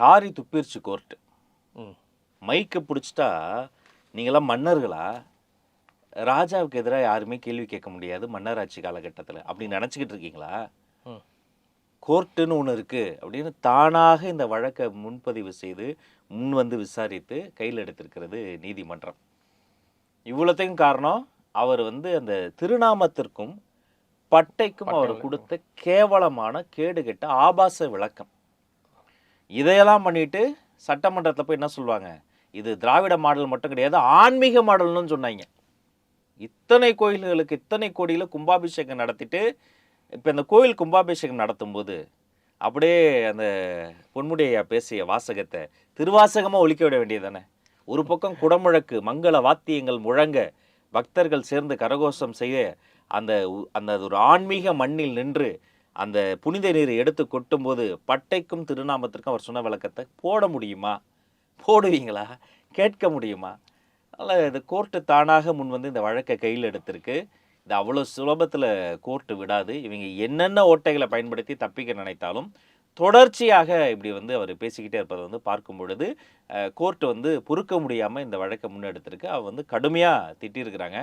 காரி துப்பிருச்சு கோர்ட்டு. மைக்கை பிடிச்சிட்டா நீங்களாம் மன்னர்களா? ராஜாவுக்கு எதிராக யாருமே கேள்வி கேட்க முடியாது மன்னராட்சி காலகட்டத்தில். அப்படி நினச்சிக்கிட்டு இருக்கீங்களா? கோர்ட்டுன்னு ஒன்று இருக்குது அப்படின்னு தானாக இந்த வழக்கை முன்பதிவு செய்து முன் வந்து விசாரித்து கையில் எடுத்திருக்கிறது நீதிமன்றம். இவ்வளோத்தையும் காரணம் அவர் வந்து அந்த திருநாமத்திற்கும் பட்டைக்கும் அவர் கொடுத்த கேவலமான கேடுகெட்ட ஆபாச விளக்கம். இதையெல்லாம் பண்ணிட்டு சட்டமன்றத்தில் போய் என்ன சொல்லுவாங்க? இது திராவிட மாடல் மட்டும் கிடையாது ஆன்மீக மாடல்னு சொன்னாங்க. இத்தனை கோயில்களுக்கு இத்தனை கோடியில் கும்பாபிஷேகம் நடத்திட்டு இப்போ இந்த கோயில் கும்பாபிஷேகம் நடத்தும்போது அப்படியே அந்த பொன்முடியா பேசிய வாசகத்தை திருவாசகமாக ஒழிக்க விட வேண்டியதானே ஒரு பக்கம் குடமுழக்கு மங்கள வாத்தியங்கள் முழங்க பக்தர்கள் சேர்ந்து கரகோஷம் செய்ய அந்த அந்த ஒரு ஆன்மீக மண்ணில் நின்று அந்த புனித நீரை எடுத்து கொட்டும்போது பட்டைக்கும் திருநாமத்திற்கும் அவர் சொன்ன விளக்கத்தை போட முடியுமா? போடுவீங்களா? கேட்க முடியுமா? அதனால் இது கோர்ட்டு தானாக முன் வந்து இந்த வழக்கை கையில் எடுத்திருக்கு. இது அவ்வளோ சுலபத்தில் கோர்ட்டு விடாது. இவங்க என்னென்ன ஓட்டைகளை பயன்படுத்தி தப்பிக்க நினைத்தாலும் தொடர்ச்சியாக இப்படி வந்து அவர் பேசிக்கிட்டே இருப்பதை வந்து பார்க்கும் பொழுது கோர்ட்டு வந்து பொறுக்க முடியாமல் இந்த வழக்கை முன்னெடுத்திருக்கு. அவர் வந்து கடுமையாக திட்டியிருக்கிறாங்க